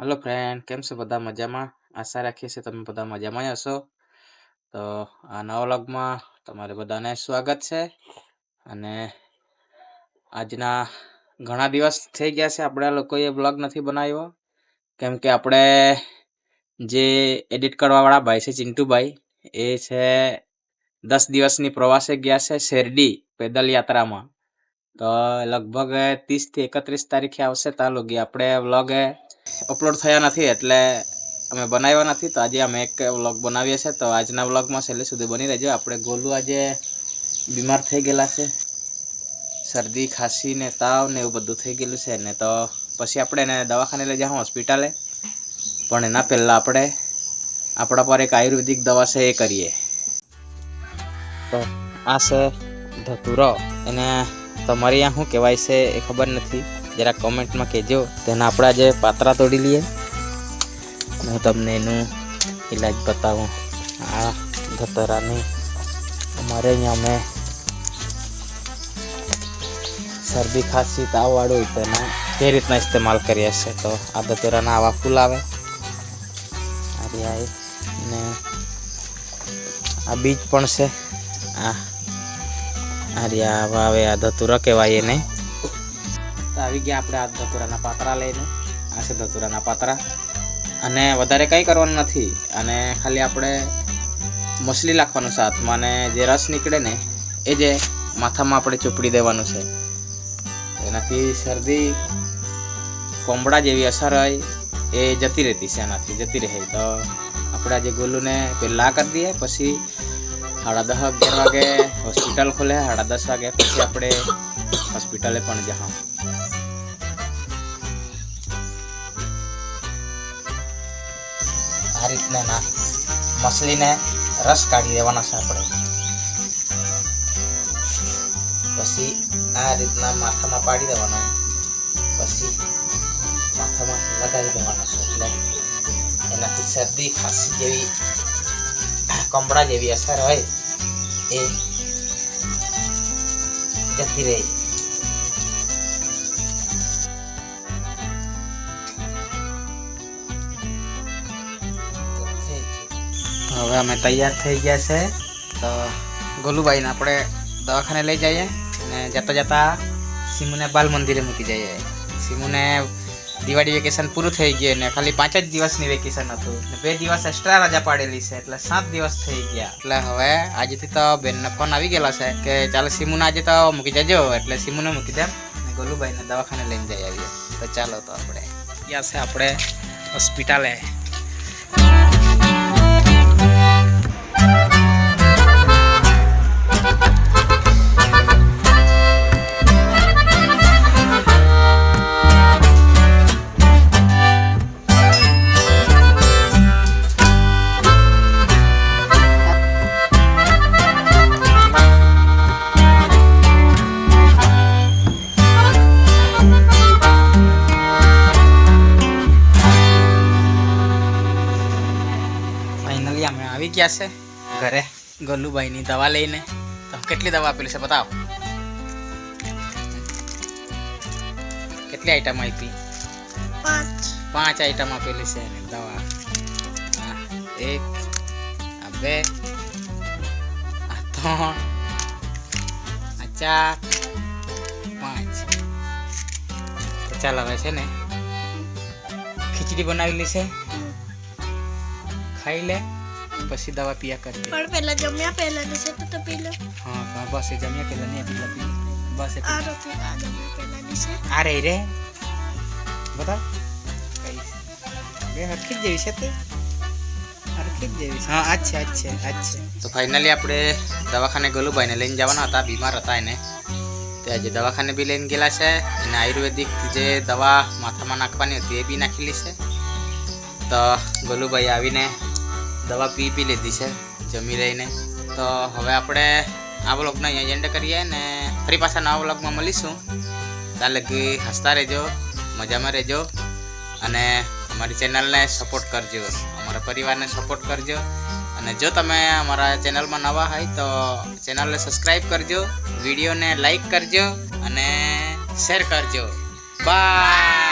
Hello friend કેમ છો બધા મજામાં આશા રાખીએ છીએ તમે બધા મજામાં હશો તો આ નવા વ્લોગમાં તમારે બધાને સ્વાગત છે અને આજના ઘણા દિવસ થઈ ગયા છે આપણે લોકોએ બ્લોગ નથી બનાવ્યો કેમ કે આપણે જે એડિટ કરવાવાળા ભાઈ છે ચિંટુભાઈ એ છે દસ દિવસની પ્રવાસે ગયા છે શેરડી પેદલ યાત્રામાં તો લગભગ ત્રીસથી એકત્રીસ તારીખે આવશે તાલુકી. આપણે વ્લોગ અપલોડ થયા નથી એટલે અમે બનાવ્યા નથી. તો આજે અમે એક વ્લોગ બનાવીએ છીએ. તો આજના વ્લોગમાં છેલ્લે સુધી બની રહેજો. આપણે ગોલું આજે બીમાર થઈ ગયેલા છે. શરદી, ખાંસી ને તાવ ને એવું બધું થઈ ગયેલું છે ને તો પછી આપણે એને દવાખાને લઈ જાઉં હોસ્પિટલે. પણ એના પહેલાં આપણે આપણા પર એક આયુર્વેદિક દવા છે એ કરીએ. તો આ છે ધતુરો. એને તમારે અહીંયા શું કહેવાય છે એ ખબર નથી. જરા કોમેન્ટમાં કહેજો. તેના આપણે આજે પાત્રા તોડી લઈએ. હું તમને એનું ઈલાજ બતાવું. આ ધતરાની અમારે અહીંયા અમે શરદી ખાંસી, તાવવાળું હોય તેને તે રીતના ઇસ્તેમાલ કરીએ છીએ. તો આ ધતરાના આવા ફૂલ આવે. આ. ને આ બીજ પણ છે. આ રહ્યા આવા આવે આ ધતુરા કહેવાય એને. તો આવી ગયા આપણે આ ધતુરાના પાતરા લઈને. આ છે ધતુરાના પાતરા. અને વધારે કંઈ કરવાનું નથી. અને ખાલી આપણે મછલી નાખવાનું છે હાથમાં અને જે રસ નીકળે ને, એ જે માથામાં આપણે ચોપડી દેવાનું છે. એનાથી શરદી કોમડા જેવી અસર હોય, એ જતી રહેતી છે એનાથી, જતી રહે. તો આપણે આજે ગોલુને પહેલાં કરી દઈએ, પછી સાડા દસ અગિયાર વાગે હોસ્પિટલ ખોલે સાડા દસ વાગે પછી આપણે હોસ્પિટલે પણ જહા. આ રીતના ના મછલીને રસ કાઢી દેવાના છે આપણે. પછી આ રીતના માથામાં પાડી દેવાના. પછી માથામાં લગાવી દેવાના છે, એટલે એનાથી શરદી, ખાંસી જેવી કમળા જેવી અસર હોય એ જતી રહે. હવે અમે તૈયાર થઈ ગયા છે. તો ગોલુભાઈને આપણે દવાખાને લઈ જઈએ અને જતા જતા સિમુને બાલ મંદિરે મૂકી જઈએ. સિમુને દિવાળી વેકેશન પૂરું થઈ ગયું ને ખાલી પાંચ જ દિવસની વેકેશન હતું. બે દિવસ એક્સ્ટ્રા રજા પાડેલી છે, એટલે સાત દિવસ થઈ ગયા. એટલે હવે આજથી તો બેનને ફોન આવી ગયેલો છે કે ચાલો સિમુને આજે તો મૂકી જજો. એટલે સિમુને મૂકી દે અને ગોલુભાઈને દવાખાને લઈને જઈ આવીએ. તો ચાલો તો આપણે. ગયા છે આપણે હોસ્પિટલે ગયા છે? ઘરે. ગલુભાઈની દવા લઈને. તો કેટલી દવા આપેલી છે બતાવો. કેટલી આઈટમ આપી? પાંચ. પાંચ આઈટમ આપેલી છે એને દવા. એક આ બે આ ત્રણ આ ચાર પાંચ. તો ચાલ હવે છે ને ખીચડી બનાવેલી છે. ખાઈ લે. પછી દવા પીયા કરી. પણ પહેલા જમ્યા પહેલા ને છે તો પી લો. હા બસ એ જમ્યા પહેલા ને પેલા પી બસ આ એટલું. રોટી આ જમ્યા પહેલા ની છે. આ રે રે. બતા. કઈ. બે હરખી જેવી છે તે. હરખી જેવી છે. હા આજ છે આજ છે આજ છે. તો ફાઇનલી આપણે દવાખાને ગલુભાઈને લઈને જવાના હતા. બીમાર હતા એને. તે આજે દવાખાને બી લઈને ગયેલા છે. અને આયુર્વેદિક જે દવા માથામાં નાખવાની હતી એ બી નાખેલી છે. તો ગલુભાઈ આવીને દવા પી પી લીધી છે, જમી રહીને તો હવે આપણે આ બ્લોગનો અહીંયા એન્ડ કરીએ ને ફરી પાછા નવા બ્લોગમાં મળીશું. ત્યાં લગી હસતા રહેજો, મજામાં રહેજો અને અમારી ચેનલને સપોર્ટ કરજો. અમારા પરિવારને સપોર્ટ કરજો. અને જો તમે અમારા ચેનલમાં નવા હોય તો ચેનલને સબસ્ક્રાઈબ કરજો, વિડીયોને લાઈક કરજો અને શેર કરજો. બાય